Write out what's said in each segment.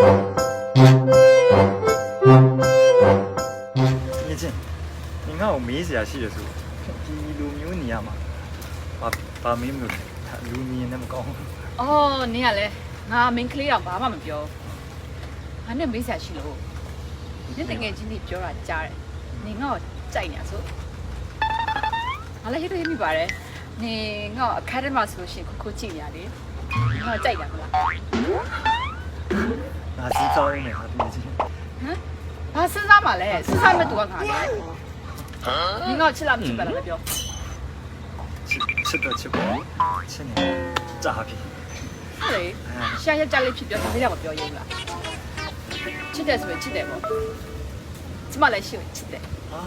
မြင့်ချင်းငငါ့ကိုမေးစရာရှိတယ်ဆိုဒီလူမျိုးနေရမှာဘာဘာမေးမလို့လူမြင်နဲ့မကောင်းဘူးအော်နင်ကလည်းငါမင်းကလေးတော့ဘာမှမပြောငါနဲ့မေးစရာရှိလို့နင်တကယ်ချင်းနေပြောတာကြားတယ်နင်ငါ့ကိုကြိုက်နေတာဆိုငါလည်းရေးရေးမိပါတယ်နင်ငါ့ကို academy ဆိုလို့ရှိရင်ခုခုကြည့်နေရလေငါ့ကိုကြိုက်တာမလား ငါစီးကြောင်းနေဟာဒီချင်းဟမ်ဘာစဉ်းစားမှလဲစဉ်းစားမဲ့သူကငါလေနင်ငါ့ကိုချစ်လားမချစ်ပါလားလည်းပြောချစ်ချစ်တော့ချစ်ပါချစ်နေကြာပြီဟုတ်လေရှာရက်ကြလေးဖြစ်ပြောဒီလေးတော့မပြောရဘူးလားချစ်တယ်ဆိုရင်ချစ်တယ်ပေါ့ကျမလည်းရှိကိုချစ်တယ်ဟာ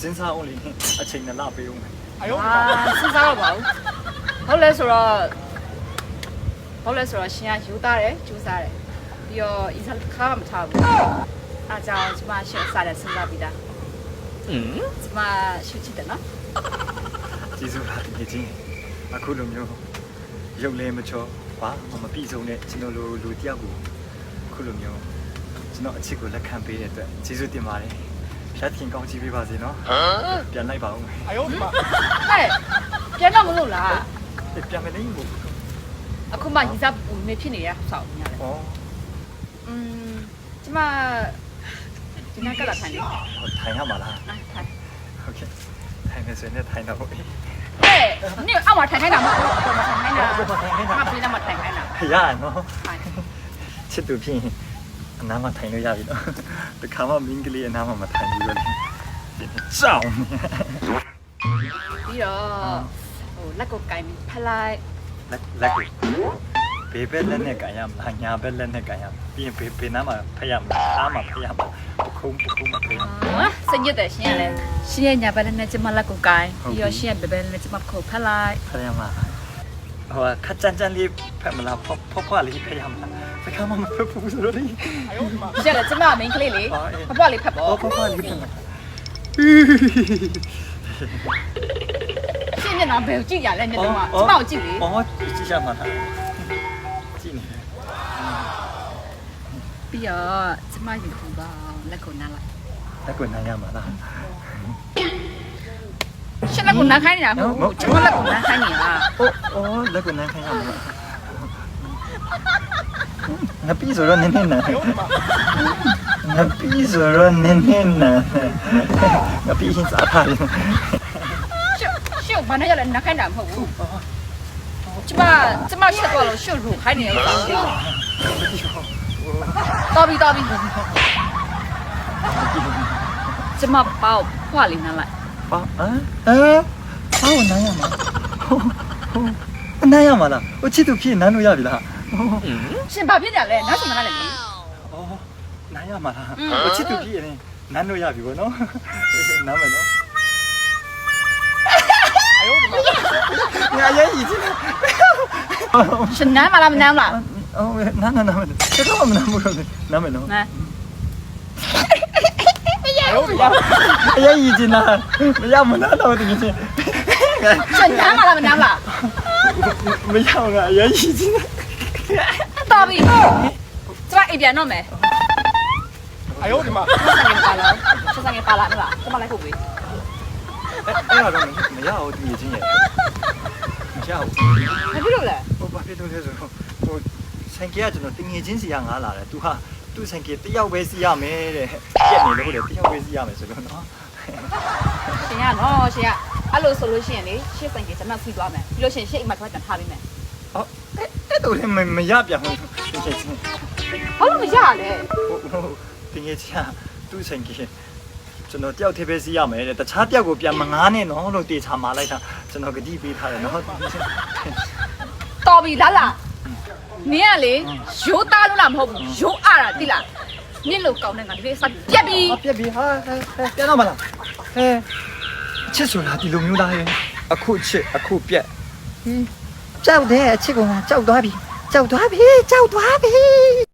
စဉ်းစားအောင်လေအချိန်နဲ့လာပေးဦးမယ်အာစဉ်းစားတော့ပါဘူးဟုတ်လဲဆိုတော့ဟုတ်လဲဆိုတော့ရှင်ကယူသားတယ်ကျူးစားတယ် ပြီးတော့အီဇာခါမှမထားဘူးအားကြောင့်ကျွန်မရှေ့စားတဲ့စဉ်းစားပြီးသားဟွန်းကျွန်မရှုချစ်တယ်နော်ကျေးဇူးပါတကယ်ချင်းအခုလိုမျိုးရုပ်လည်းမချော့ဘာမှမပြည့်စုံတဲ့ကျွန်တော်လိုလူတယောက်ကိုအခုလိုမျိုးကျွန်တော်အချစ်ကိုလက်ခံပေးတဲ့အတွက်ကျေးဇူးတင်ပါတယ်ဖြတ်ခင်ကောင်းချီးပေးပါစေနော်ပြန်လိုက်ပါဦးအယောဒီမှာဟဲ့ပြန်တော့မလို့လားပြန်မနေဘူးအခုမှရီစားပုံမဖြစ်နေရဆောက်ညာလေဩ อืมကျမဒီနားကလာထိုင်နေဟောထိုင်ရမှာလားအာထိုင်ဟုတ်ကဲ့ထိုင်နေဆိုရင်ထိုင်တော့ဟေးဟဲ့နင်အောက်မှာထိုင်ခိုင်းတာမဟုတ်ဘူးအောက်မှာထိုင်ခိုင်းတာအောက်မှာထိုင်ခိုင်းတာငါပြေးတော့မှထိုင်ခိုင်းတာရရနော်ထိုင်ချစ်သူဖြစ်ရင်အနားမှာထိုင်လို့ရပြီနော်တခါမှမင်းကလေးအနားမှာမထိုင်ဘူးလို့လေဒီကြောင်ပြီးတော့ဟိုလက်ကိုကင်ပြီးဖက်လိုက်လက်လက်ကို ဘေးဘက်လက်နဲ့ကန်ရမလားညာဘက်လက်နဲ့ကန်ရမလားပြီးရင်ဘေးဘေးနားမှာဖက်ရမလားအားမှာဖက်ရမလားပခုံးပခုံးမှာဖက်ရမလားဟမ်စညစ်တယ်ရှင်ကလည်းရှင်ရဲ့ညာဘက်လက်နဲ့ကျမလက်ကိုကိုင်းပြီးတော့ရှင်ရဲ့ဘေးဘက်လက်နဲ့ကျမကိုဖက်လိုက်ဖက်ရမလားဟိုခက်ကြမ်းကြမ်းလေးဖက်မလားဖောက်ဖောက်ဖွားလေးဖက်ရမလားဖက်ခါမှမဖက်ဘူးဆိုတော့လေရှင်ကလည်းကျမမင်းကလေးလေဖောက်ဖွားလေးဖက်ပေါ့ဖောက်ဖွားလေးဖက်မလားရှင်မျက်နှာဘယ်ကြည့်ရလဲမျက်နှာကကျမကိုကြည့်လေဟောကြည့်ရမှာလား ပြီးတော့ကျမယူခုပါလက်ကိုနားလိုက်လက်ကိုနားရမှာလားရှင်လက်ကိုနားခိုင်းနေတာမဟုတ်ဘူးကျမလက်ကိုနားခိုင်းနေတာဟုတ်အော်လက်ကိုနားခိုင်းရမှာငါပြီးဆိုတော့နင်းနေနာငါပြီးဆိုတော့နင်းနေနာငါပြီးရင်စားထားတယ်ရှုပ်ဘာနဲ့ရလဲနားခိုင်းတာမဟုတ်ဘူးကျမကျမရှက်သွားလို့ရှုပ်လို့ခိုင်းနေရတာ တော်ပြီတော်ပြီကျမပေါ့ဖွာလေးနားလိုက် ပါဟမ်ဟမ်ဟောနိုင်ရမှာနိုင်ရမှာလားဟိုချစ်သူဖြစ်နန်းလို့ရပြီလား ရှင်ဘာဖြစ်ကြလဲနောက်ဆုံးနားလည်းလေ အော်နိုင်ရမှာလားဟိုချစ်သူဖြစ်ရင်နန်းလို့ရပြီဗောနော်နမ်းမယ်နော် 哎呦我的妈！ ငါရဲ့ရည်ချင်း ရှင်နမ်းမလားမနမ်းလား အော်နာနာနာမလို့ကျွန်တော်မနာဘူးလို့နာမလို့နာမရဘူးအရေးကြီးချင်တာမရမနာတော့တကယ်ချင်းฉันน้ำอะไรมันน้ำล่ะไม่ยอมอ่ะยังยีจริงต่อไปจะว่าไอเดียน้อมั้ยอายุดิมาฉันยังปาละฉันยังปาละล่ะจะมาไล่กูไปเอ๊ะအဲ့တော့မရဘူးဒီချင်းရမရဘူးဘာဖြစ်လို့လဲဟိုဘာဖြစ်လို့လဲဆိုတော့ဟို ဆိုင်ကကျွန်တော်တငယ်ချင်းစီကငါလာတယ်သူဟာသူ့ဆိုင်ကတယောက်ပဲစီရမယ်တဲ့ပြက်နေလို့လေတယောက်ပဲစီရမယ်ဆိုတော့နော်ရှင်ရနော်ရှင်ရအဲ့လိုဆိုလို့ရှိရင်လေရှေ့ဆိုင်ကကျွန်မစီးသွားမယ်ပြီးလို့ရှိရင်ရှေ့အိမ်မှာကျွန်မပြန်ထားပေးမယ်ဟောအဲ့အဲ့တော့လည်းမရပြန်ဘူးတကယ်ချင်းဘာလို့မရလဲဟိုဟိုတကယ်ချင်းသူ့ဆိုင်ကကျွန်တော်တယောက်တည်းပဲစီရမယ်တဲ့တခြားတယောက်ကိုပြန်မငားနဲ့နော်လို့တေချာမာလိုက်တာကျွန်တော်ဂတိပေးထားတယ်နော်တော်ပြီလားလား နင်ကလေရိုးသားလို့လားမဟုတ်ဘူးရိုးအားတာတိလားနင့်လို့ကောင်းတဲ့ငါဒီလေးစပြက်ပြီဟာပြက်ပြီဟာဟဲဟဲပြန်တော့မလားဟဲချစ်ဆိုတာဒီလိုမျိုးလားဟဲအခုချစ်အခုပြက်ဟင်းကြောက်တယ်အချစ်ကကြောက်သွားပြီကြောက်သွားပြီကြောက်သွားပြီ